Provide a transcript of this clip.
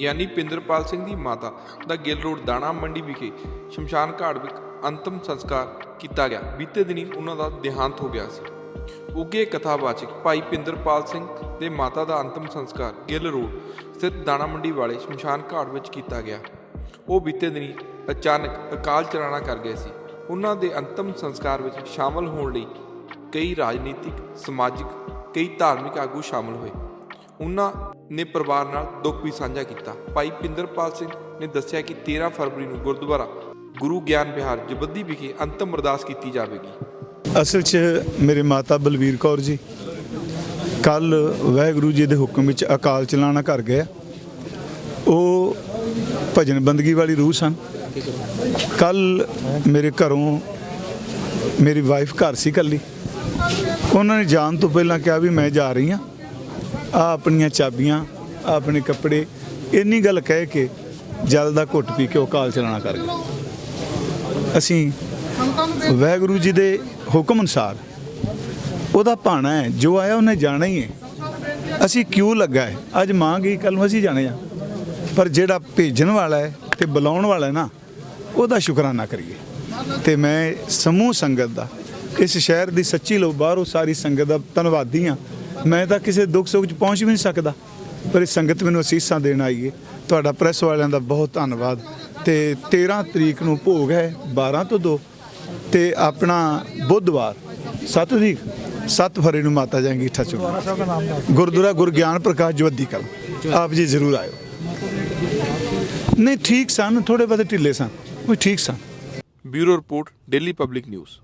ਗਿਆਨੀ ਪਿੰਦਰਪਾਲ ਸਿੰਘ ਦੀ ਮਾਤਾ ਦਾ ਗਿੱਲ ਰੋਡ ਦਾਣਾ ਮੰਡੀ ਵਿਖੇ ਸ਼ਮਸ਼ਾਨ ਘਾਟ ਵਿੱਚ ਅੰਤਮ ਸੰਸਕਾਰ ਕੀਤਾ ਗਿਆ। ਬੀਤੇ ਦਿਨੀ ਉਹਨਾਂ ਦਾ ਦੇਹਾਂਤ ਹੋ ਗਿਆ ਸੀ। ਉੱਗੇ ਕਥਾਵਾਚਕ ਭਾਈ ਪਿੰਦਰਪਾਲ ਸਿੰਘ ਦੇ ਮਾਤਾ ਦਾ ਅੰਤਮ ਸੰਸਕਾਰ ਗਿੱਲ ਰੋਡ ਸਥਿਤ ਦਾਣਾ ਮੰਡੀ ਵਾਲੇ ਸ਼ਮਸ਼ਾਨ ਘਾਟ ਵਿੱਚ ਕੀਤਾ ਗਿਆ। ਉਹ ਬੀਤੇ ਦਿਨੀ ਅਚਾਨਕ ਅਕਾਲ ਚਲਾਣਾ ਕਰ ਗਏ ਸੀ। ਉਹਨਾਂ ਦੇ ਅੰਤਮ ਸੰਸਕਾਰ ਵਿੱਚ ਸ਼ਾਮਲ ਹੋਣ ਲਈ ਕਈ ਰਾਜਨੀਤਿਕ, ਸਮਾਜਿਕ, ਕਈ ਧਾਰਮਿਕ ਆਗੂ ਸ਼ਾਮਲ ਹੋਏ। ਉਹਨਾਂ ਨੇ ਪਰਿਵਾਰ ਨਾਲ ਦੁੱਖ ਵੀ ਸਾਂਝਾ ਕੀਤਾ। ਭਾਈ ਪਿੰਦਰਪਾਲ ਸਿੰਘ ਨੇ ਦੱਸਿਆ ਕਿ 13 ਫਰਵਰੀ ਨੂੰ ਗੁਰਦੁਆਰਾ ਗੁਰੂ ਗਿਆਨ ਵਿਹਾਰ ਜਬੱਦੀ ਵਿਖੇ ਅੰਤਮ ਅਰਦਾਸ ਕੀਤੀ ਜਾਵੇਗੀ। ਅਸਲ 'ਚ ਮੇਰੇ ਮਾਤਾ ਬਲਵੀਰ ਕੌਰ ਜੀ, ਕੱਲ ਵਾਹਿਗੁਰੂ ਜੀ ਦੇ ਹੁਕਮ ਵਿੱਚ ਅਕਾਲ ਚਲਾਣਾ ਕਰ ਗਏ ਉਹ ਭਜਨ ਬੰਦਗੀ ਵਾਲੀ ਰੂਹ ਸਨ। ਕੱਲ ਮੇਰੇ ਘਰੋਂ ਮੇਰੀ ਵਾਈਫ ਘਰ ਸੀ ਕੱਲੀ ਉਹਨਾਂ ਨੇ ਜਾਣ ਤੋਂ ਪਹਿਲਾਂ ਕਿਹਾ ਵੀ ਮੈਂ ਜਾ ਰਹੀ ਹਾਂ। ਆ ਆਪਣੀਆਂ ਚਾਬੀਆਂ ਆਹ ਆਪਣੇ ਕੱਪੜੇ, ਇੰਨੀ ਗੱਲ ਕਹਿ ਕੇ ਜਲ ਦਾ ਘੁੱਟ ਪੀ ਕੇ ਉਹ ਕਾਲ ਚਲਾਣਾ ਕਰ ਗਏ। ਅਸੀਂ ਵਾਹਿਗੁਰੂ ਜੀ ਦੇ ਹੁਕਮ ਅਨੁਸਾਰ ਉਹਦਾ ਭਾਣਾ ਹੈ, ਜੋ ਆਇਆ ਉਹਨੇ ਜਾਣਾ ਹੀ ਹੈ। ਅਸੀਂ ਕਿਉਂ ਲੱਗਾ ਹੈ? ਅੱਜ ਮਾਂ ਗਈ ਕੱਲ ਨੂੰ ਅਸੀਂ ਜਾਣੇ ਆ। ਪਰ ਜਿਹੜਾ ਭੇਜਣ ਵਾਲਾ ਹੈ ਤੇ ਬੁਲਾਉਣ ਵਾਲਾ ਹੈ ਨਾ, ਉਹਦਾ ਸ਼ੁਕਰਾਨਾ ਕਰੀਏ। ਤੇ ਮੈਂ ਸਮੂਹ ਸੰਗਤ ਦਾ, ਇਸ ਸ਼ਹਿਰ ਦੀ ਸੱਚੀ ਲੋ ਬਾਹਰੋਂ ਸਾਰੀ ਸੰਗਤ ਦਾ ਧੰਨਵਾਦੀ ਹਾਂ। ਮੈਂ ਤਾਂ ਕਿਸੇ ਦੁੱਖ ਸੁੱਖ 'ਚ ਪਹੁੰਚ ਵੀ ਨਹੀਂ ਸਕਦਾ। ਪਰ ਇਹ ਸੰਗਤ ਮੈਨੂੰ ਅਸੀਸਾਂ ਦੇਣ ਆਈ ਹੈ ਤੁਹਾਡਾ ਪ੍ਰੈਸ ਵਾਲਿਆਂ ਦਾ ਬਹੁਤ ਧੰਨਵਾਦ। ਤੇ 13 ਤਰੀਕ ਨੂੰ ਭੋਗ ਹੈ 12 ਤੋਂ 2 ਤੇ ਆਪਣਾ ਬੁੱਧਵਾਰ 7 ਤਰੀਕ 7 ਫਰਵਰੀ ਨੂੰ ਮਾਤਾ ਜਾਏਗੀ ਠਾ ਗੁਰਦੁਆਰਾ ਗੁਰਗਿਆਨ ਪ੍ਰਕਾਸ਼ ਜਵੱਦੀ ਕਲ। ਆਪ ਜੀ ਜ਼ਰੂਰ ਆਇਓ। ਨਹੀਂ, ਠੀਕ ਸਨ ਥੋੜੇ ਬਹੁਤੇ ਢਿੱਲੇ ਸਨ। ਉਹ ਠੀਕ ਸਨ। Bureau report, daily public news.